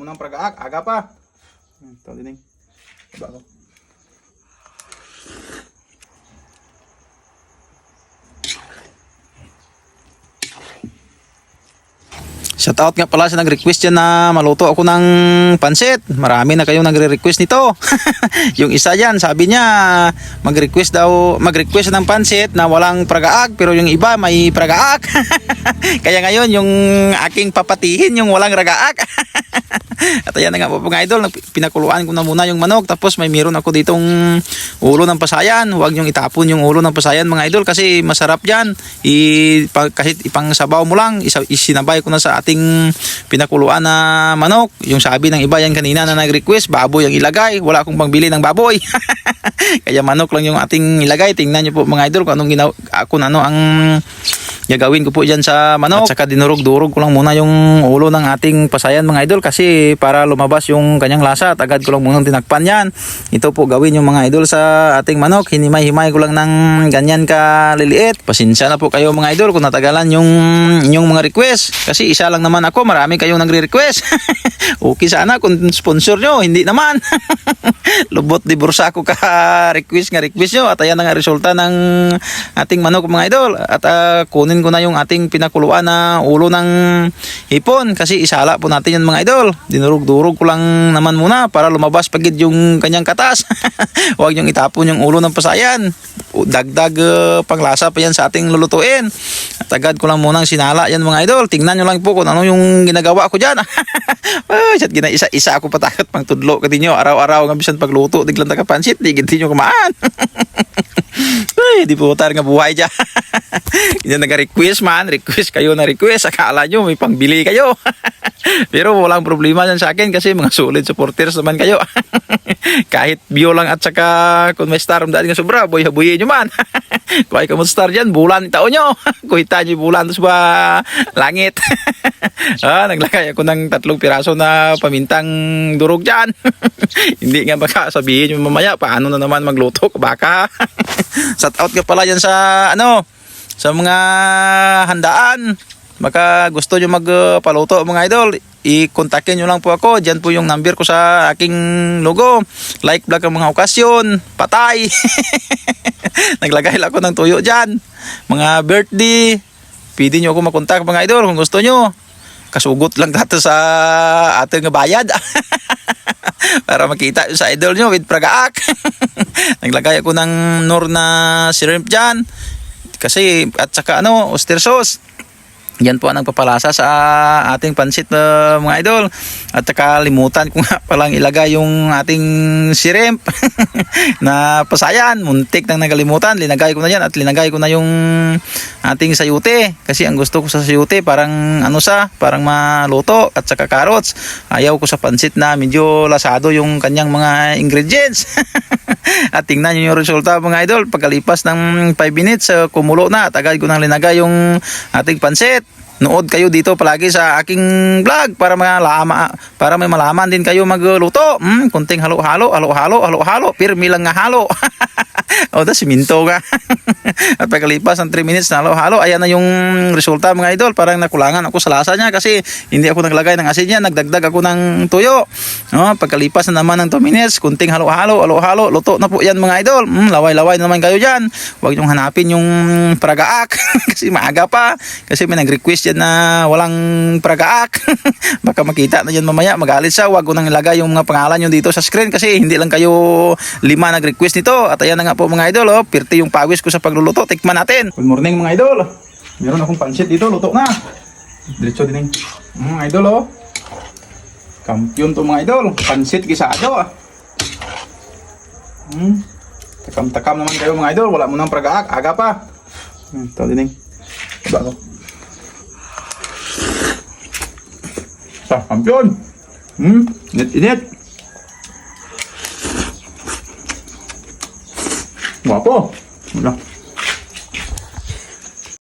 Munang pragaak, aga pa. Ito din eh. Bago. Shoutout nga pala sa nag-request dyan na maluto ako ng pansit. Marami na kayong nagre-request nito. yung isa dyan, sabi niya, mag-request daw, mag-request ng pansit na walang pragaak, pero yung iba may pragaak. Kaya ngayon, yung aking papatihin, yung walang ragaak. At ayan na nga mga idol, pinakuluan ko na muna yung manok. Tapos may meron ako ditong ulo ng pasayan. Huwag niyong itapon yung ulo ng pasayan mga idol kasi masarap yan. I, pa, kahit ipang sabaw mo lang, isa, isinabay ko na sa ating pinakuluan na manok. Yung sabi ng iba yan kanina na nag-request, baboy ang ilagay. Wala akong pangbili ng baboy. Kaya manok lang yung ating ilagay. Tingnan niyo po mga idol kung anong ginawa, kung ano ang gagawin ko po dyan sa manok. At saka dinurog-durog ko lang muna yung ulo ng ating pasayan mga idol kasi para lumabas yung kanyang lasa at agad ko lang muna tinakpan yan. Ito po gawin yung mga idol sa ating manok. Hinimay-himay ko lang ng ganyan ka liliit. Pasensya na po kayo mga idol kung natagalan yung inyong mga request. Kasi isa lang naman ako, marami kayong nagre-request. okay sana kung sponsor nyo, hindi naman. Lubot di bursa ako ka request nga request nyo at ayan na nga resulta ng ating manok mga idol at ah, kunin ko na yung ating pinakuluan na ulo ng hipon kasi isala po natin yan mga idol. Dinurog-durog ko lang naman muna para lumabas pagid yung kanyang katas. Huwag niyong itapon yung ulo ng pasayan dagdag ah, panglasa pa yan sa ating lulutuin at agad ko lang munang sinala yan mga idol tingnan nyo lang po kung ano yung ginagawa ko dyan Ay, shit, gina isa-isa ako patakot pang tudlo ka dinyo araw-araw nga bisan pagluto diglan ta ka pansit di ginti nyo kumaan Ay, di po tar nga buhay dyan. Yan nag-request man, request kayo na request. Akala nyo may pangbili kayo. Pero walang problema yan sa akin kasi mga solid supporters naman kayo. Kahit bio lang at saka kung may star dahil nga sobra, boy habuyin nyo man. kung ay kamot star dyan, bulan taon nyo. Kuhita nyo bulan sa ba langit. ah, naglagay ako ng tatlong piraso na pamintang durog dyan. Hindi nga baka sabihin nyo mamaya paano na naman magluto baka. Shout out ka pala yan sa ano sa mga handaan. Baka gusto nyo magpaluto mga idol, i-kontakin nyo lang po ako. Diyan po yung number ko sa aking logo. Like vlog ang mga okasyon, patay. Naglagay lang ako ng tuyo dyan. Mga birthday, pwede nyo ako makontak mga idol kung gusto nyo. Kasugot lang dato sa ating bayad. Para makita sa idol nyo with pragaak. Naglagay ako ng nor na shrimp dyan. Kasi at saka ano, oyster sauce. Yan po ang nagpapalasa sa ating pansit uh, mga idol. At saka limutan ko nga palang ilagay yung ating shrimp na pasayan. Muntik nang nagalimutan. Linagay ko na yan at linagay ko na yung ating sayute. Kasi ang gusto ko sa sayute parang ano sa, parang maluto at saka carrots. Ayaw ko sa pansit na medyo lasado yung kanyang mga ingredients. at tingnan nyo yung resulta mga idol. Pagkalipas ng 5 minutes, uh, kumulo na at agad ko nang linagay yung ating pansit nood kayo dito palagi sa aking vlog para malama para may malaman din kayo magluto. Mm, kunting halo-halo, halo-halo, halo-halo, pirmi lang nga halo. o da siminto ka. At pagkalipas ng 3 minutes na halo-halo, ayan na yung resulta mga idol. Parang nakulangan ako sa lasa niya kasi hindi ako naglagay ng asin niya, nagdagdag ako ng tuyo. No, pagkalipas na naman ng 2 minutes, kunting halo-halo, halo-halo, luto na po yan mga idol. Mm, laway-laway naman kayo diyan. Huwag niyong hanapin yung pragaak kasi maaga pa. Kasi may nag-request yan na walang pragaak. Baka makita na yan mamaya, magalit siya. Huwag ko nang ilagay yung mga pangalan nyo dito sa screen kasi hindi lang kayo lima nag-request nito. At ayan na nga po mga idol, oh, pirti yung pawis ko sa pagluluto. Tikman natin. Good morning mga idol. Meron akong pansit dito, luto na. Diretso din yung mga idol oh. Kampiyon to mga idol. Pansit gisado ah. Hmm. Takam-takam naman kayo mga idol. Wala mo nang pragaak. Aga pa. Hmm, ito din yung bago. Sa kampiyon. Hmm. Init-init. Guwapo. Wala.